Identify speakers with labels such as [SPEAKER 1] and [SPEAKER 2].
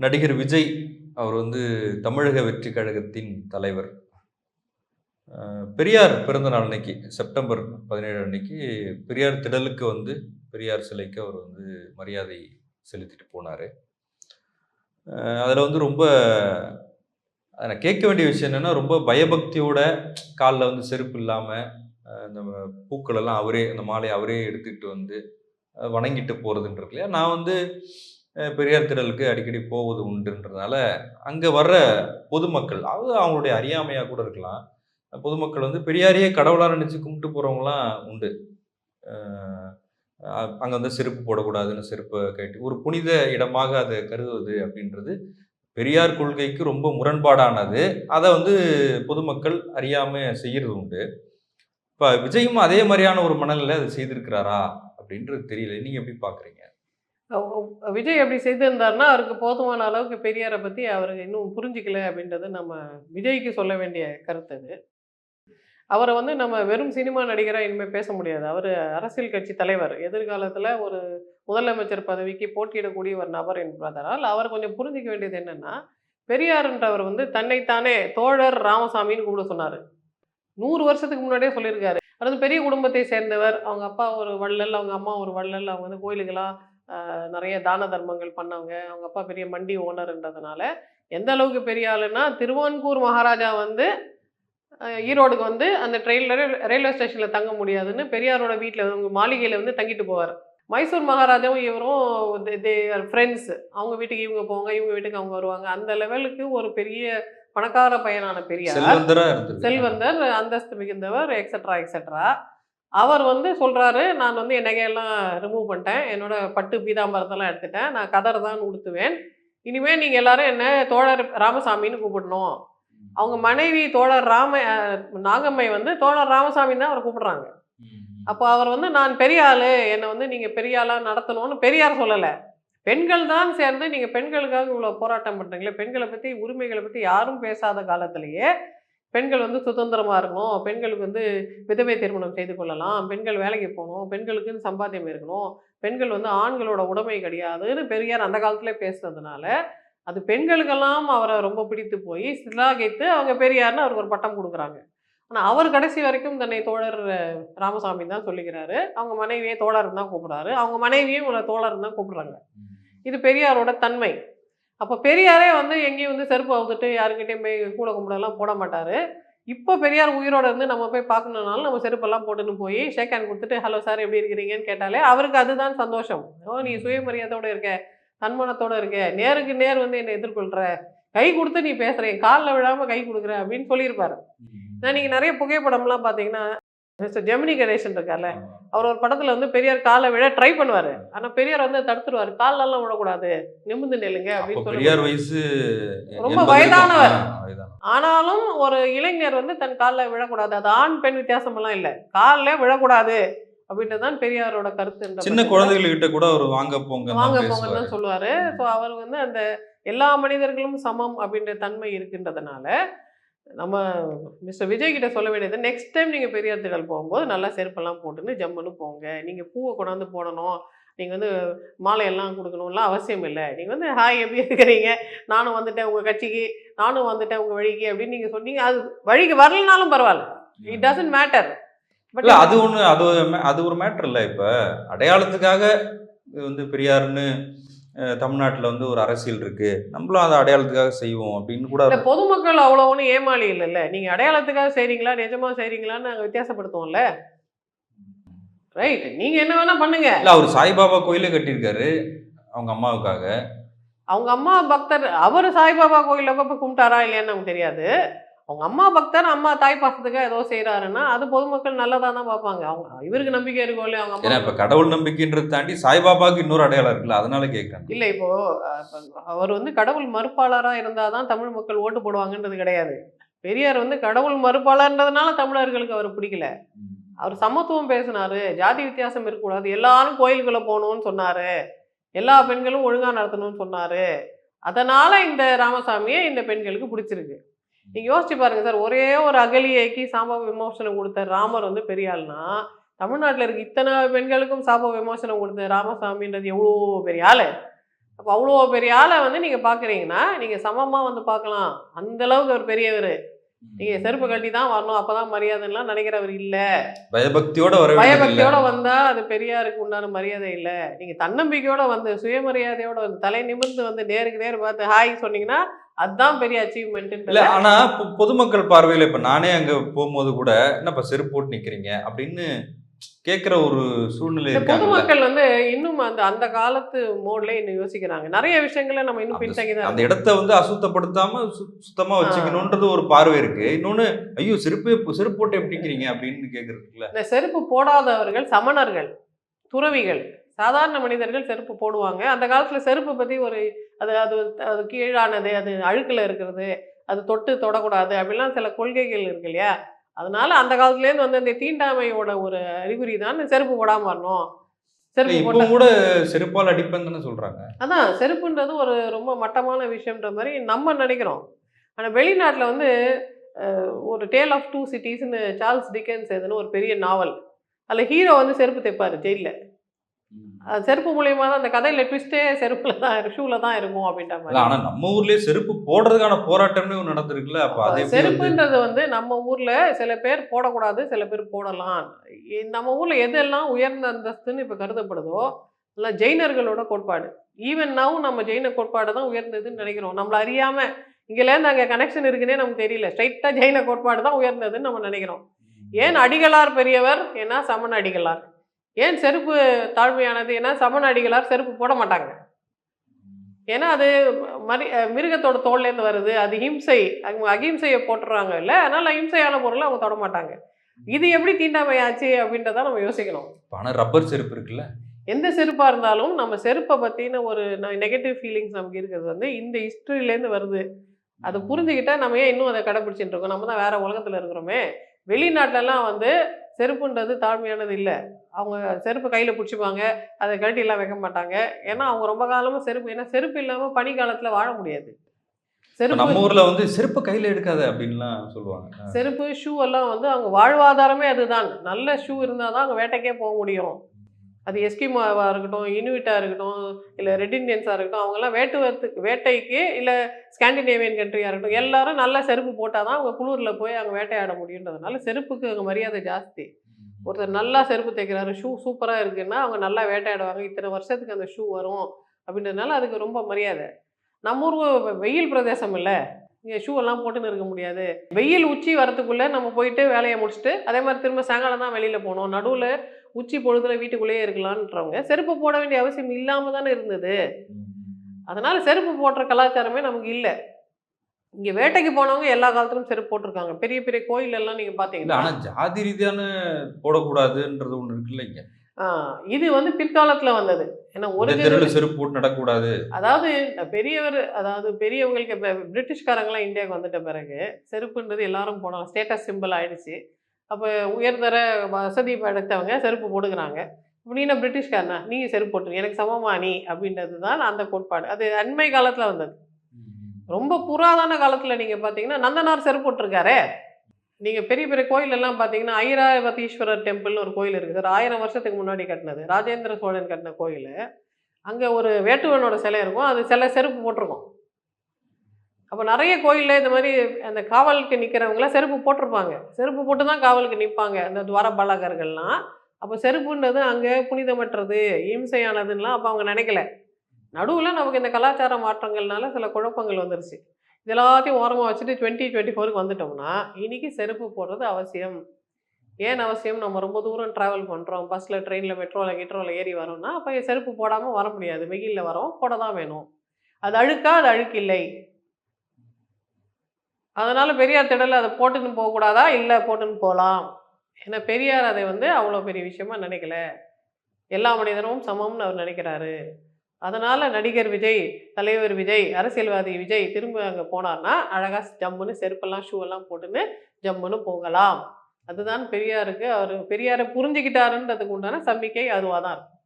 [SPEAKER 1] நடிகர் விஜய் அவர் வந்து தமிழக வெற்றி கழகத்தின் தலைவர். பெரியார் பிறந்த நாள் அன்னைக்கு செப்டம்பர் பதினேழு அன்னைக்கு பெரியார் திடலுக்கு வந்து பெரியார் சிலைக்கு அவர் வந்து மரியாதை செலுத்திட்டு போனார். அதில் வந்து ரொம்ப அதை நான் கேட்க வேண்டிய விஷயம் என்னென்னா ரொம்ப பயபக்தியோட காலில் வந்து செருப்பு இல்லாமல் இந்த பூக்கள் எல்லாம் அவரே அந்த மாலையை அவரே எடுத்துக்கிட்டு வந்து வணங்கிட்டு போகிறதுன்றது இல்லையா? நான் வந்து பெரியார் திடலுக்கு அடிக்கடி போவது உண்டுன்றதுனால அங்கே வர்ற பொதுமக்கள் அது அவங்களுடைய அறியாமையாக கூட இருக்கலாம். பொதுமக்கள் வந்து பெரியாரையே கடவுளாக நினச்சி கும்பிட்டு போகிறவங்களாம் உண்டு. அங்கே வந்து செருப்பு போடக்கூடாதுன்னு செருப்பை கேட்டு ஒரு புனித இடமாக அதை கருதுவது அப்படின்றது பெரியார் கொள்கைக்கு ரொம்ப முரண்பாடானது. அதை வந்து பொதுமக்கள் அறியாமல் செய்கிறது உண்டு. இப்போ விஜயும் அதே மாதிரியான ஒரு மனநிலை அதை செய்திருக்கிறாரா அப்படின்றது தெரியல. நீங்கள் எப்படி பார்க்குறீங்க
[SPEAKER 2] விஜய் அப்படி செய்திருந்தார்னா அவருக்கு போதுமான அளவுக்கு பெரியாரை பற்றி அவர் இன்னும் புரிஞ்சிக்கல அப்படின்றது நம்ம விஜய்க்கு சொல்ல வேண்டிய கருத்து அது. அவரை வந்து நம்ம வெறும் சினிமா நடிகராக இனிமேல் பேச முடியாது. அவர் அரசியல் கட்சி தலைவர். எதிர்காலத்தில் ஒரு முதலமைச்சர் பதவிக்கு போட்டியிடக்கூடிய ஒரு நபர் என்பதால் அவர் கொஞ்சம் புரிஞ்சிக்க வேண்டியது என்னென்னா பெரியார்ன்றவர் வந்து தன்னைத்தானே தோழர் ராமசாமின்னு கூப்பிட சொன்னார். நூறு வருஷத்துக்கு முன்னாடியே சொல்லியிருக்காரு. அவர் வந்து பெரிய குடும்பத்தை சேர்ந்தவர். அவங்க அப்பா ஒரு வள்ளல் அவங்க அம்மா ஒரு வள்ளல் அவங்க வந்து கோயிலுக்கெல்லாம் நிறைய தான தர்மங்கள் பண்ணவங்க. அவங்க அப்பா பெரிய மண்டி ஓனர்ன்றதுனால எந்த அளவுக்கு பெரிய ஆளுன்னா திருவான்கூர் மகாராஜா வந்து ஈரோடுக்கு வந்து அந்த ட்ரெயினில் ரயில்வே ஸ்டேஷனில் தங்க முடியாதுன்னு பெரியாரோட வீட்டில் அவங்க மாளிகையில் வந்து தங்கிட்டு போவார். மைசூர் மகாராஜாவும் இவரும் தேர் ஃப்ரெண்ட்ஸ் அவங்க வீட்டுக்கு இவங்க போவாங்க இவங்க வீட்டுக்கு அவங்க வருவாங்க. அந்த லெவலுக்கு ஒரு பெரிய பணக்கார பையனான பெரியார்.
[SPEAKER 1] செல்வந்தர்
[SPEAKER 2] அந்தஸ்து மிகுந்தவர் எக்ஸட்ரா எக்ஸட்ரா அவர் வந்து சொல்றாரு நான் வந்து என் நகையெல்லாம் ரிமூவ் பண்ணிட்டேன். என்னோட பட்டு பீதாம்பரத்தெல்லாம் எடுத்துட்டேன். நான் கதர் தான் உடுத்துவேன். இனிமே நீங்க எல்லாரும் என்ன தோழர் ராமசாமின்னு கூப்பிடணும். அவங்க மனைவி தோழர் ராம நாகம்மை வந்து தோழர் ராமசாமின்னு தான் அவர் கூப்பிடுறாங்க. அப்போ அவர் வந்து நான் பெரிய ஆளு. என்னை வந்து நீங்க பெரிய ஆளா நடத்தணும்னு பெரியார் சொல்லலை. பெண்கள் தான் சேர்ந்து நீங்க பெண்களுக்காக இவ்வளவு போராட்டம் பண்றீங்களே பெண்களை பத்தி உரிமைகளை பத்தி யாரும் பேசாத காலத்திலேயே பெண்கள் வந்து சுதந்திரமா இருக்கணும். பெண்களுக்கு வந்து விதவை திருமணம் செய்து கொள்ளலாம். பெண்கள் வேலைக்கு போகணும். பெண்களுக்குன்னு சம்பாத்தியம் இருக்கணும். பெண்கள் வந்து ஆண்களோட உடைமை கிடையாதுன்னு பெரியார் அந்த காலத்திலே பேசுனதுனால அது பெண்களுக்கெல்லாம் அவரை ரொம்ப பிடித்து போய் சிலாகித்து அவங்க பெரியார்னு அவருக்கு ஒரு பட்டம் கொடுக்குறாங்க. ஆனால் அவர் கடைசி வரைக்கும் தன்னை தோழர் ராமசாமி தான் சொல்லிக்கிறாரு. அவங்க மனைவியை தோழர் தான் கூப்பிடுறாரு. அவங்க மனைவியும் இவரை தோழர் தான் கூப்பிடுறாங்க. இது பெரியாரோட தன்மை. அப்போ பெரியாரே வந்து எங்கேயும் வந்து செருப்பு அவுத்துட்டு யாருக்கிட்டையும் போய் கூட கும்பிடலாம் போட மாட்டார். இப்போ பெரியார் உயிரோட இருந்து நம்ம போய் பார்க்கணுனாலும் நம்ம செருப்பெல்லாம் போட்டுன்னு போய் ஷேக் ஹேண்ட் கொடுத்துட்டு ஹலோ சார் எப்படி இருக்கிறீங்கன்னு கேட்டாலே அவருக்கு அதுதான் சந்தோஷம். ஓ நீ சுயமரியாதையோட இருக்க தன்மானத்தோட இருக்க நேருக்கு நேர் வந்து என்னை எதிர்கொள்கிற கை கொடுத்து நீ பேசுகிறேன் காலில் விழாமல் கை கொடுக்குற அப்படின்னு சொல்லியிருப்பாரு. நான் நீங்கள் நிறைய புகைப்படம்லாம் பார்த்தீங்கன்னா மிஸ்டர் ஜெமினி கணேசன் இருக்கார்ல அவர் ஒரு படத்துல வந்து பெரியார் காலை விழ ட்ரை பண்ணுவாரு. ஆனா பெரியார் வந்து தடுத்துருவாரு. காலெல்லாம் விழக்கூடாது நிமிர்ந்து நில்லுங்க
[SPEAKER 1] அப்ப
[SPEAKER 2] அப்படின்னு
[SPEAKER 1] பெரியார் வயசு
[SPEAKER 2] ரொம்ப வயதானவர். ஆனாலும் ஒரு இளைஞர் வந்து தன் காலில் விழக்கூடாது. அது ஆண் பெண் வித்தியாசம் எல்லாம் இல்லை. காலில் விழக்கூடாது அப்படின்றது தான் பெரியாரோட கருத்து
[SPEAKER 1] சின்ன குழந்தைகள்கிட்ட கூட அவர் வாங்க போங்க
[SPEAKER 2] வாங்க போங்கன்னு தான் சொல்லுவாரு. ஸோ அவர் வந்து அந்த எல்லா மனிதர்களும் சமம் அப்படின்ற தன்மை இருக்கின்றதுனால நம்ம மிஸ்டர் விஜய் கிட்ட சொல்ல வேண்டியது நெக்ஸ்ட் டைம் நீங்கள் பெரியார் திடல் போகும்போது நல்லா செருப்பெல்லாம் போட்டுன்னு ஜம்முன்னு போங்க. நீங்கள் பூவை கொண்டாந்து போடணும். நீங்கள் வந்து மாலையெல்லாம் கொடுக்கணும்லாம் அவசியம் இல்லை. நீங்கள் வந்து ஹாய் எப்படி இருக்கிறீங்க? நானும் வந்துட்டேன் உங்கள் கட்சிக்கு. நானும் வந்துட்டேன் உங்கள் வழிக்கு. அப்படின்னு நீங்கள் சொன்னீங்க. அது வழிக்கு வரலனாலும் பரவாயில்ல. இட் டசன்ட் மேட்டர் பட்
[SPEAKER 1] அது ஒண்ணு அது அது ஒரு மேட்டர் இல்ல இப்ப. அடையாளத்துக்காக இது வந்து பெரியாருன்னு தமிழ்நாட்டுல வந்து ஒரு அரசியல் இருக்கு. நம்மளும் அதை அடையாளத்துக்காக செய்வோம் அப்படின்னு கூட
[SPEAKER 2] பொதுமக்கள் அவ்வளோ ஒன்றும் ஏமாளி இல்லைல்ல. நீங்கள் அடையாளத்துக்காக செய்கிறீங்களா நிஜமா செய்கிறீங்களான்னு நாங்கள் வித்தியாசப்படுத்துவோம்ல. ரைட் நீங்கள் என்ன வேணால் பண்ணுங்க.
[SPEAKER 1] இல்ல அவர் சாய்பாபா கோயிலே கட்டியிருக்காரு அவங்க அம்மாவுக்காக.
[SPEAKER 2] அவங்க அம்மா பக்தர் அவர் சாய்பாபா கோயிலில் போய் கும்பிட்டாரா இல்லையான்னு நமக்கு தெரியாது. அவங்க அம்மா பக்தர் அம்மா தாய் பாசத்துக்காக ஏதோ செய்கிறாருன்னா அது பொதுமக்கள் நல்லதாக தான் பார்ப்பாங்க. அவங்க இவருக்கு நம்பிக்கை இருக்கும் இல்லையா அவங்க
[SPEAKER 1] ஏன்னா இப்ப கடவுள் நம்பிக்கைன்றதை தாண்டி சாய்பாபாவுக்கு இன்னொரு அடையாளம் இருக்குல்ல அதனால கேட்கறேன்.
[SPEAKER 2] இல்லை இப்போ அஹ், இப்ப அவர் வந்து கடவுள் மறுப்பாளராக இருந்தால் தான் தமிழ் மக்கள் ஓட்டு போடுவாங்கன்றது கிடையாது. பெரியார் வந்து கடவுள் மறுப்பாளர்ன்றதுனால தமிழர்களுக்கு அவர் பிடிக்கல. அவர் சமத்துவம் பேசினாரு ஜாதி வித்தியாசம் இருக்கக்கூடாது எல்லாரும் கோயிலுக்குள்ள போகணும்னு சொன்னாரு எல்லா பெண்களும் ஒழுங்கா நடத்தணும்னு சொன்னாரு. அதனால இந்த ராமசாமியை இந்த பெண்களுக்கு பிடிச்சிருக்கு. நீங்க யோசிச்சு பாருங்க சார் ஒரே ஒரு அகலியைக்கு சாப விமோசனம் கொடுத்த ராமர் வந்து பெரிய ஆள்னா தமிழ்நாட்டில் இருக்க இத்தனை பெண்களுக்கும் சாப விமோசனம் கொடுத்த ராமசாமின்றது எவ்வளோ பெரிய ஆளு? அப்போ அவ்வளோ பெரிய ஆளை வந்து நீங்கள் பார்க்குறீங்கன்னா நீங்கள் சமமாக வந்து பார்க்கலாம் அந்த அளவுக்கு ஒரு பெரியவர். நீங்கள் செருப்பு கட்டி தான் வரணும். அப்போ தான் மரியாதைலாம் நினைக்கிறவர் இல்லை.
[SPEAKER 1] பயபக்தியோட வர
[SPEAKER 2] பயபக்தியோட
[SPEAKER 1] இல்ல.
[SPEAKER 2] வந்தா அது பெரியாருக்கு உண்டான மரியாதை இல்லை. நீங்க தன்னம்பிக்கையோட வந்து சுயமரியாதையோட வந்து தலை நிமிர்ந்து வந்து நேருக்கு நேர் பார்த்து ஹாய் சொன்னீங்கன்னா அதுதான் பெரிய
[SPEAKER 1] இல்ல
[SPEAKER 2] அச்சீவ்மெண்ட்
[SPEAKER 1] ஆனா பொ- பொதுமக்கள் பார்வையில இப்ப நானே அங்க போகும்போது கூட என்னப்பா செருப்பு போட்டு நிக்கிறீங்க? அப்படின்னு கேக்குற ஒரு சூழ்நிலை
[SPEAKER 2] பொதுமக்கள் வந்து இன்னும் அந்த அந்த காலத்து மோட்ல இன்னும் யோசிக்கிறாங்க. நிறைய விஷயங்களை நம்ம இன்னும் பின்தங்கி தான்
[SPEAKER 1] அந்த இடத்த வந்து அசுத்தப்படுத்தாம சுத்தமா வச்சுக்கணும்ன்றது ஒரு பார்வை இருக்கு. இன்னொன்னு ஐயோ செருப்பு செருப்பு போட்டு எப்படி நிக்கிறீங்க? அப்படின்னு கேக்குறதுக்குல
[SPEAKER 2] இந்த செருப்பு போடாதவர்கள் சமணர்கள் துறவிகள். சாதாரண மனிதர்கள் செருப்பு போடுவாங்க. அந்த காலத்துல செருப்பு பத்தி ஒரு அது அது அது கீழானது அது அழுக்குல இருக்கிறது அது தொட்டு தொடக்கூடாது அப்படிலாம் சில கொள்கைகள் இருக்கு இல்லையா? அதனால அந்த காலத்துலேருந்து வந்து அந்த தீண்டாமையோட ஒரு அறிகுறி தான் செருப்பு போடாம வரணும். செருப்பு
[SPEAKER 1] கூட செருப்பால் அடிப்பேன்னு தானே சொல்றாங்க.
[SPEAKER 2] அதான் செருப்புன்றது ஒரு ரொம்ப மட்டமான விஷயம்ன்ற மாதிரி நம்ம நினைக்கிறோம். ஆனால் வெளிநாட்டில் வந்து ஒரு டேல் ஆஃப் டூ சிட்டிஸ்னு சார்ல்ஸ் டிக்கன்ஸ் எதுன்னு ஒரு பெரிய நாவல். அதில் ஹீரோ வந்து செருப்பு தைப்பார் ஜெயிலில். செருப்பு மூலியமா தான் அந்த கதையில ட்விஸ்டே செருப்புல தான் ஷூல தான் இருக்கும் அப்படின்ற
[SPEAKER 1] இல்ல,
[SPEAKER 2] மாதிரி.
[SPEAKER 1] ஆனா நம்ம ஊர்லயே செருப்பு போடுறதுக்கான போராட்டம்னு ஒண்ணு நடந்திருக்குல்ல அப்ப அது
[SPEAKER 2] செருப்புன்றது வந்து நம்ம ஊர்ல சில பேர் போடக்கூடாது சில பேர் போடலாம். நம்ம ஊர்ல எதெல்லாம் உயர்ந்த அந்தஸ்துன்னு இப்ப கருதப்படுதோ எல்லாம் ஜெயினர்களோட கோட்பாடு. ஈவன் நாவும் நம்ம ஜெயின கோட்பாடு தான் உயர்ந்ததுன்னு நினைக்கிறோம். நம்மள அறியாம இங்கேருந்து அங்கே கனெக்ஷன் இருக்குன்னே நமக்கு தெரியல. ஸ்ட்ரைட்டாக ஜெயின கோட்பாடு தான் உயர்ந்ததுன்னு நம்ம நினைக்கிறோம். ஏன் அடிகளார் பெரியவர் ஏன்னா சமண அடிகளார். ஏன் செருப்பு தாழ்மையானது? ஏன்னா சமண அடிகளார் செருப்பு போட மாட்டாங்க. ஏன்னா அது மரி மிருகத்தோட தோல்லேருந்து வருது. அது ஹிம்சை அகிம்சையை போட்டுறாங்க இல்லை? அதனால அஹிம்சையான பொருளை அவங்க தொட மாட்டாங்க. இது எப்படி தீண்டாமை ஆச்சு அப்படின்றத நம்ம யோசிக்கணும்.
[SPEAKER 1] இப்ப ஆனா ரப்பர் செருப்பு இருக்குல்ல?
[SPEAKER 2] எந்த செருப்பாக இருந்தாலும் நம்ம செருப்பை பற்றின ஒரு நெகட்டிவ் ஃபீலிங்ஸ் நமக்கு இருக்கிறது வந்து இந்த ஹிஸ்ட்ரியிலேருந்து வருது. அதை புரிஞ்சுக்கிட்டா நம்ம ஏன் இன்னும் அதை கடைப்பிடிச்சிட்டு இருக்கோம்? நம்ம தான் வேற உலகத்தில் இருக்கிறோமே. வெளிநாட்டிலலாம் வந்து செருப்புன்றது தாழ்மையானது இல்லை. அவங்க செருப்பு கையில் பிடிச்சிப்பாங்க அதை கழட்டி எல்லாம் வைக்க மாட்டாங்க. ஏன்னா அவங்க ரொம்ப காலமாக செருப்பு ஏன்னா செருப்பு இல்லாமல் பனி காலத்தில் வாழ முடியாது. செருப்பு
[SPEAKER 1] நம்ம ஊர்ல வந்து செருப்பு கையில எடுக்காத அப்படின்லாம் சொல்லுவாங்க.
[SPEAKER 2] செருப்பு ஷூ எல்லாம் வந்து அவங்க வாழ்வாதாரமே அதுதான். நல்ல ஷூ இருந்தால் தான் அவங்க வேட்டைக்கே போக முடியும். அது எஸ்கிமாவாக இருக்கட்டும் இனுவிட்டாக இருக்கட்டும் இல்லை ரெட் இண்டியன்ஸாக இருக்கட்டும் அவங்கெல்லாம் வேட்டுவத்துக்கு வேட்டைக்கு இல்லை ஸ்காண்டினேவியன் கண்ட்ரியாக இருக்கட்டும் எல்லாரும் நல்லா செருப்பு போட்டால் தான் அவங்க குளிரில் போய் அங்கே வேட்டையாட முடியுன்றதுனால செருப்புக்கு அங்கே மரியாதை ஜாஸ்தி. ஒருத்தர் நல்லா செருப்பு தைக்கிறாரு ஷூ சூப்பராக இருக்குன்னா அவங்க நல்லா வேட்டையாடுவாங்க இத்தனை வருஷத்துக்கு அந்த ஷூ வரும் அப்படின்றதுனால அதுக்கு ரொம்ப மரியாதை. நம்ம ஊர் வெயில் பிரதேசம் இல்லை இங்கே ஷூ எல்லாம் போட்டுன்னு இருக்க முடியாது. வெயில் உச்சி வரத்துக்குள்ளே நம்ம போயிட்டு வேலையை முடிச்சுட்டு அதே மாதிரி திரும்ப சாயங்காலம் தான் வெளியில் போகணும். நடுவில் உச்சி பொழுதுல வீட்டுக்குள்ளேயே இருக்கலான்றவங்க செருப்பு போட வேண்டிய அவசியம் இல்லாமல் தானே இருந்தது. அதனால செருப்பு போடுற கலாச்சாரமே நமக்கு இல்லை. இங்கே வேட்டைக்கு போனவங்க எல்லா காலத்திலும் செருப்பு போட்டிருக்காங்க. பெரிய பெரிய கோயில் எல்லாம் நீங்கள்
[SPEAKER 1] இல்ல
[SPEAKER 2] பார்த்தீங்கன்னா
[SPEAKER 1] ஆனா ஜாதி ரீதியான போடக்கூடாதுன்றது ஒண்ணு இருக்குல்ல இங்க.
[SPEAKER 2] இது வந்து பிற்காலத்தில் வந்தது. ஏன்னா ஒரு
[SPEAKER 1] செருப்பு போட்டு நடக்கக்கூடாது.
[SPEAKER 2] அதாவது பெரியவர் அதாவது பெரியவங்களுக்கு பிரிட்டிஷ்காரங்களாம் இந்தியாவுக்கு வந்துட்ட பிறகு செருப்புன்றது எல்லாரும் போனோம் ஸ்டேட்டஸ் சிம்பிள் ஆயிடுச்சு. அப்போ உயர்தர வசதி படைத்தவங்க செருப்பு போட்டுக்கிறாங்க. இப்போ நீ பிரிட்டிஷ்காரனா? நீங்கள் செருப்பு போட்டுருங்க எனக்கு சமமா நீ? அப்படின்றது தான் அந்த கோட்பாடு. அது அண்மை காலத்தில் வந்தது. ரொம்ப புராதன காலத்தில் நீங்கள் பார்த்தீங்கன்னா நந்தனார் செருப்பு போட்டிருக்காரே. நீங்கள் பெரிய பெரிய கோயில் எல்லாம் பார்த்தீங்கன்னா ஐராவதீஸ்வரர் டெம்பிள்னு ஒரு கோயில் இருக்குது. சார் ஆயிரம் வருஷத்துக்கு முன்னாடி கட்டினது. ராஜேந்திர சோழன் கட்டின கோயில். அங்கே ஒரு வேட்டுவனோட சிலை இருக்கும். அது சில செருப்பு போட்டிருக்கும். அப்போ நிறைய கோயிலில் இந்த மாதிரி அந்த காவலுக்கு நிற்கிறவங்களாம் செருப்பு போட்டிருப்பாங்க. செருப்பு போட்டு தான் காவலுக்கு நிற்பாங்க அந்த துவாரபாலகர்கள்லாம். அப்போ செருப்புன்றது அங்கே புனிதமற்றது இம்சையானதுன்னெலாம் அப்போ அவங்க நினைக்கல. நடுவில் நமக்கு இந்த கலாச்சார மாற்றங்கள்னால சில குழப்பங்கள் வந்துருச்சு. இது எல்லாத்தையும் ஓரமாக வச்சுட்டு டுவெண்ட்டி டுவெண்ட்டி ஃபோருக்கு வந்துட்டோம்னா இன்னைக்கு செருப்பு போடுறது அவசியம். ஏன் அவசியம்? நம்ம ரொம்ப தூரம் ட்ராவல் பண்ணுறோம் பஸ்ஸில் ட்ரெயினில் மெட்ரோவில் கிட்ரோவில் ஏறி வரோம்னா அப்போ செருப்பு போடாமல் வர முடியாது. வெயிலில் வரோம் போட தான் வேணும். அது அழுக்கா அது அழுக்கில்லை அதனால் பெரியார் திடலில் அதை போட்டுன்னு போகக்கூடாதா இல்லை போட்டுன்னு போகலாம் ஏன்னா பெரியார் அதை வந்து அவ்வளோ பெரிய விஷயமா நினைக்கல. எல்லா மனிதனும் சமம்னு அவர் நினைக்கிறாரு. அதனால் நடிகர் விஜய் தலைவர் விஜய் அரசியல்வாதி விஜய் திரும்ப அங்கே போனார்னா அழகாக ஜம்முன்னு செருப்பெல்லாம் ஷூ எல்லாம் போட்டுன்னு ஜம்முன்னு போகலாம். அதுதான் பெரியாருக்கு அவர் பெரியாரை புரிஞ்சுக்கிட்டாருன்றதுக்கு உண்டான சம்பிக்கை அதுவாக தான் இருக்கும்